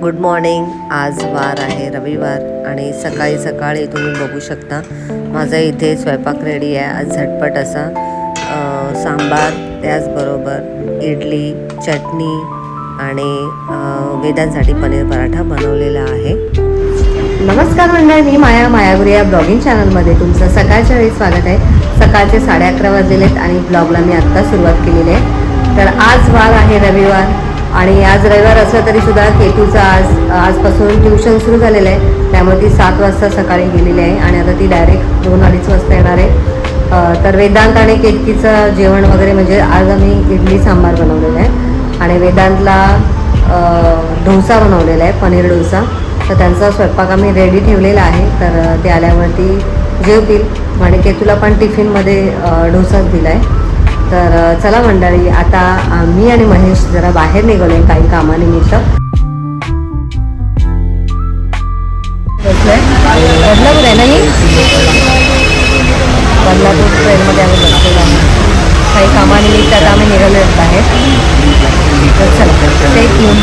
Good morning. आज वार आहे रविवार आणि सकाळी सकाळी तुम्ही बघू शकता. माझा इथे स्वयंपाक रेडी आहे. आज झटपट असा सांबार त्याचबरोबर इडली चटणी आणि वेदांसाठी पनीर पराठा बनवलेला आहे. नमस्कार मंडळी मी माया मायागुरी या ब्लॉगिंग चॅनलमध्ये तुमचं सकाळच्या वेळी स्वागत आहे. सकाळचे साडे अकरा वाजलेले आहेत आणि ब्लॉगला मी आत्ता सुरुवात केलेली आहे. तर आज वार आहे रविवार. आणि आज रविवार असलं तरी सुद्धा केतूचं आज आजपासून ट्युशन सुरू झालेलं आहे. त्यामुळे ती सात वाजता सकाळी गेलेली आहे आणि आता ती डायरेक्ट दोन अडीच वाजता येणार आहे. तर वेदांत आणि केतकीचं जेवण वगैरे म्हणजे आज आम्ही इडली सांबार बनवलेलं आहे. आणि वेदांतला डोसा बनवलेला आहे पनीर डोसा. तर त्यांचा स्वयंपाक आम्ही रेडी ठेवलेला आहे. तर ते आल्यावरती जेवतील. आणि केतूला पण टिफिनमध्ये डोसाच दिला आहे तर चला मंडळी आता मी आणि महेश जरा बाहेर निघालो आहे काही कामानिमित्त. बदलापूर आहे ना ही? बदलापूर ट्रेनमध्ये आम्ही बसलेलो आहे काही कामानिमित्त आता आम्ही निघालो आहेत बाहेर. तर चला ते येऊन.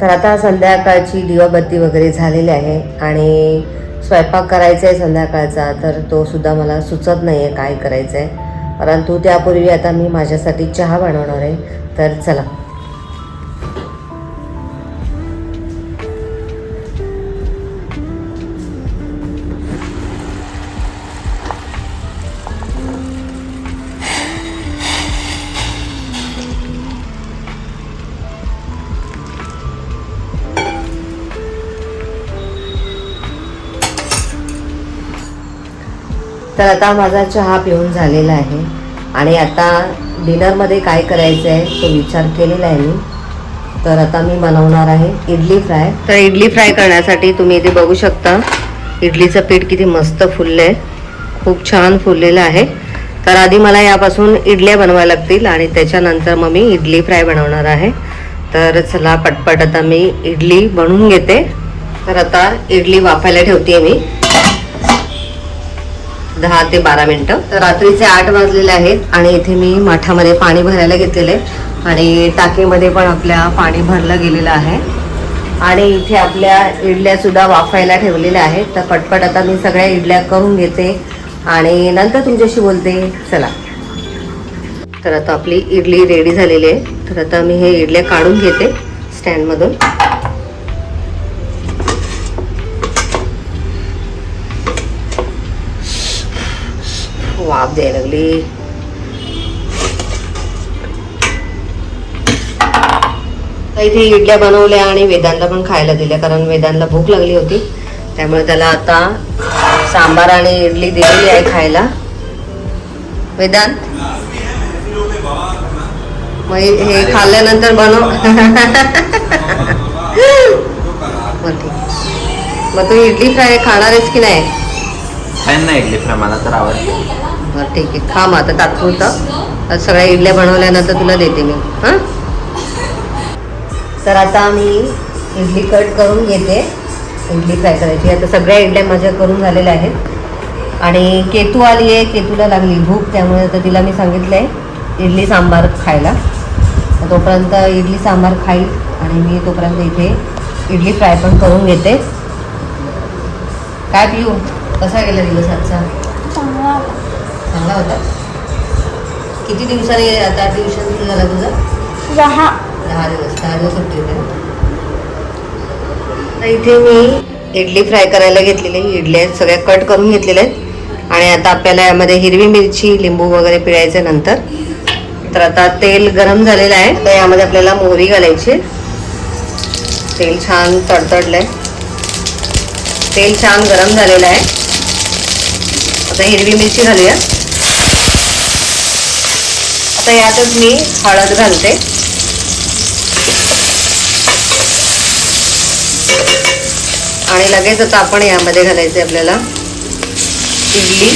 तर आता संध्याकाळची दिवाबत्ती वगैरे झालेली आहे आणि स्वयंपाक करायचा आहे संध्याकाळचा तर तो सुद्धा मला सुचत नाही आहे काय करायचं आहे परंतु त्यापूर्वी आता मी माझ्यासाठी चहा बनवणार आहे. तर चला. तर आता माझा चहा पिऊन झालेला आहे. आणि आता डिनरमध्ये काय करायचं आहे तो विचार केलेला आहे मी. तर आता मी बनवणार आहे इडली फ्राय. तर इडली फ्राय करण्यासाठी तुम्ही इथे बघू शकता इडलीचं पीठ किती मस्त फुललं आहे खूप छान फुललेलं आहे. तर आधी मला यापासून इडल्या बनवायला लागतील आणि त्याच्यानंतर मग मी इडली फ्राय बनवणार आहे. तर चला पटपट आता मी इडली बनवून घेते. तर आता इडली वाफायला ठेवते मी. दहा ते बारा मिनटं. तर रात्रीचे आठ वाजलेले आहेत आणि इथे मी माठामध्ये पाणी भरायला घेतलेलं आहे. आणि टाकीमध्ये पण आपल्या पाणी भरलं गेलेलं आहे. आणि इथे आपल्या इडल्या सुद्धा वाफायला ठेवलेल्या आहेत. तर पटपट आता मी सगळ्या इडल्या करून घेते. आणि नंतर तुमच्याशी बोलते. चला. तर आता आपली इडली रेडी झालेली आहे. तर आता मी हे इडल्या काढून घेते. स्टँडमधून वाफ द्यायला लागली तर इथे इडल्या बनवल्या आणि वेदांतला पण खायला दिल्या कारण वेदांतला भूक लागली होती. त्यामुळे त्याला आता सांबार आणि इडली दिलेली आहे खायला. वेदांत? मग हे खाल्ल्यानंतर बनव. मग ठीक. मग तू इडली फ्राय खाणार आहेस की नाही? इडली फ्राय मला तर आवडते. बरं ठीक आहे. खा मग आता तात्पुरतं सगळ्या इडल्या बनवल्यानंतर तुला देते मी. हां? तर आता मी इडली कट करून घेते. इडली फ्राय करायची. आता सगळ्या इडल्या माझ्या करून झालेल्या आहेत. आणि केतू आली आहे. केतूला लागली भूक त्यामुळे आता तिला मी सांगितलं आहे इडली सांबार खायला. तोपर्यंत इडली सांबार खाईल आणि मी तोपर्यंत इथे इडली फ्राय पण करून घेते. काय पिऊ कसा गेला दिवस आजचा? चांगला होता. किती दिवसांनी आता? ट्युशन सुरू झालं तुझं? दहा. दहा दिवस. दहा दिवस सुट्टी होते तर इथे मी इडली फ्राय करायला घेतलेली. इडल्या आहेत सगळ्या कट करून घेतलेल्या आहेत. आणि आता आपल्याला यामध्ये हिरवी मिरची लिंबू वगैरे पिळायचं नंतर. तर आता तेल गरम झालेलं आहे. तर यामध्ये आपल्याला मोहरी घालायची. तेल छान तडतडलंय. तेल छान गरम झालेलं आहे. आता हिरवी मिरची घालूया. आता यातच मी हळद घालते. आणि लगेच आता आपण यामध्ये घालायचे आपल्याला इडली.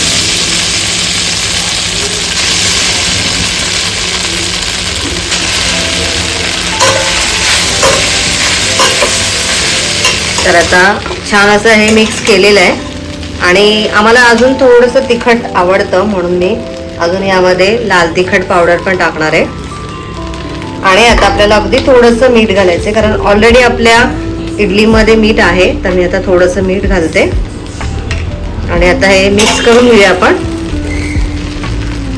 तर आता छान असं हे मिक्स केलेलं आहे. आणि आम्हाला अजून थोडंसं तिखट आवडतं म्हणून मी अजून यामध्ये लाल तिखट पावडर पण टाकणार आहे. आणि आता आपल्याला अगदी थोडंसं मीठ घालायचं आहे कारण ऑलरेडी आपल्या इडलीमध्ये मीठ आहे तर मी आता थोडंसं मीठ घालते. आणि आता हे मिक्स करून घेऊया आपण.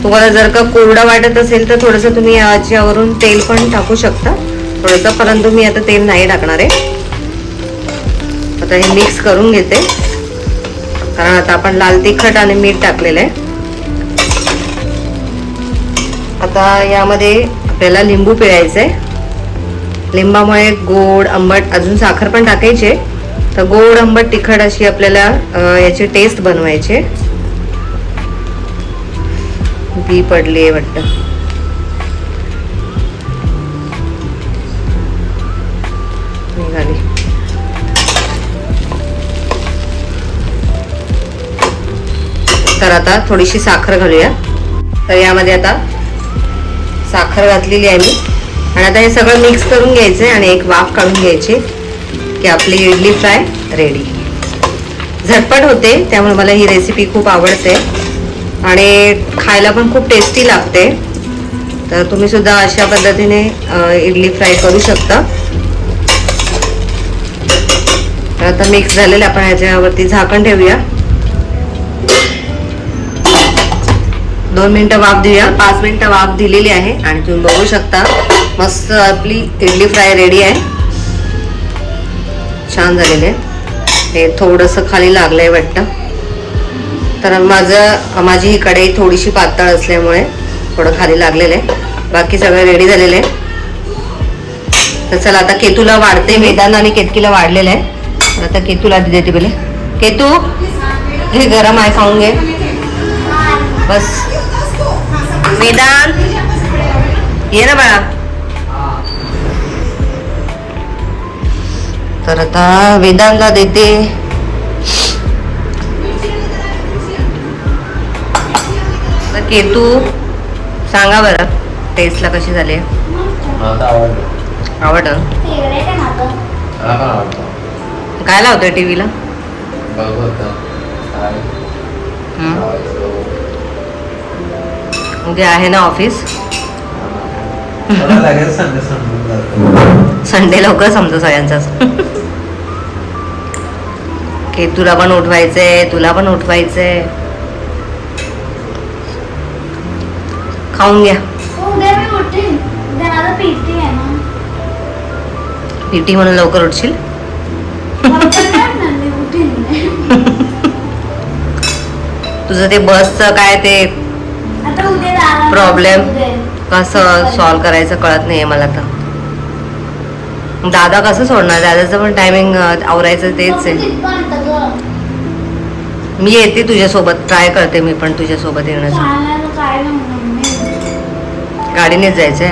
तुम्हाला जर का कोरडा वाटत असेल तर थोडंसं तुम्ही याच्यावरून तेल पण टाकू शकता. थोडंसं परंतु मी आता तेल नाही टाकणार आहे. आता हे मिक्स करून घेते. कारण आता आपण लाल तिखट आणि मीठ टाकलेलं आहे. आता यामध्ये आपल्याला लिंबू पिळायचं आहे. लिंबामुळे गोड आंबट अजून साखर पण टाकायचे तर गोड आंबट तिखट अशी आपल्याला याची टेस्ट बनवायची बी पडली आहे वाटतं. निघाली. तर आता थोडीशी साखर घालूया. तर यामध्ये आता साखर घातलेली आहे मी. आणि आता हे सगळं मिक्स करून घ्यायचं आणि एक वाफ काढून घ्यायची की आपली इडली फ्राय रेडी झटपट होते त्यामुळे मला ही रेसिपी खूप आवडते. आणि खायला पण खूप टेस्टी लागते. तर तुम्ही सुद्धा अशा पद्धतीने इडली फ्राय करू शकता. तर आता मिक्स झालेलं आपण ह्याच्यावरती झाकण ठेवूया. दोन मिनिटं वाफ देऊया. पाच मिनिटं वाफ दिलेली आहे आणि तुम्ही बघू शकता मस्त आपली इडली फ्राय रेडी आहे. छान झालेली आहे. हे थोडंसं खाली लागलंय वाटतं. तर माझं माझी ही कढई थोडीशी पातळ असल्यामुळे थोडं खाली लागलेलं आहे. बाकी सगळं रेडी झालेलं आहे. तर चला आता केतूला वाढते. मैदान आणि केतकीला वाढलेलं आहे. आता केतूला आधी देते पहिले. केतू हे गरम आहे खाऊन घे. बस. वेदांत ये ना बाळा. तर आता वेदांतला देते. केतू सांगा बरं टेस्टला कशी झाली? आवडलं. आवडतं काय लावतोय टीव्हीला? उद्या आहे ना ऑफिस संडे लवकर समजा सगळ्यांचाच की तुला पण उठवायचंय तुला पण उठवायचंय. खाऊन घ्या. पीटी पीटी म्हणून लवकर उठशील? तुझं ते बसचं काय ते उद्या. कसं सॉल्व करायचं कळत नाहीये मला तर दादा कसं सोडणार दादाचं पण टायमिंग आवरायचं तेच आहे. मी येते तुझ्यासोबत ट्राय करते मी पण तुझ्यासोबत येण्याचं नाही. गाडीनेच जायचं.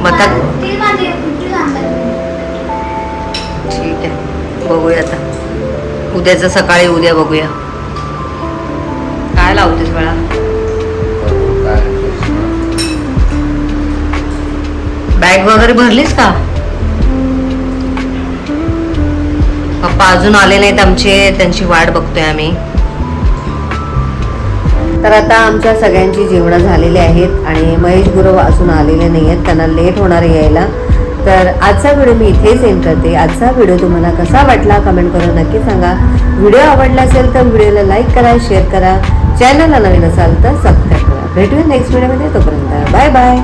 मग सांगतात ठीक आहे बघूया आता उद्याचं सकाळी उद्या बघूया काय लावतेस बाळा? बॅग वगैरे भरलीस का? पप्पा अजून आले नाहीत आमचे त्यांची वाट बघतोय आम्ही. तर आता आमच्या सगळ्यांची जेवणं झालेली आहेत आणि महेश गुरु अजून आलेले नाही आहेत त्यांना लेट होणार यायला. तर आजचा व्हिडिओ मी इथेच एंड करते. आजचा व्हिडिओ तुम्हाला कसा वाटला कमेंट करून नक्की सांगा. व्हिडिओ आवडला असेल तर व्हिडिओला लाईक करा शेअर करा. चॅनलला नवीन असाल तर सबस्क्राईब करा. भेटूया नेक्स्ट व्हिडिओमध्ये तोपर्यंत बाय बाय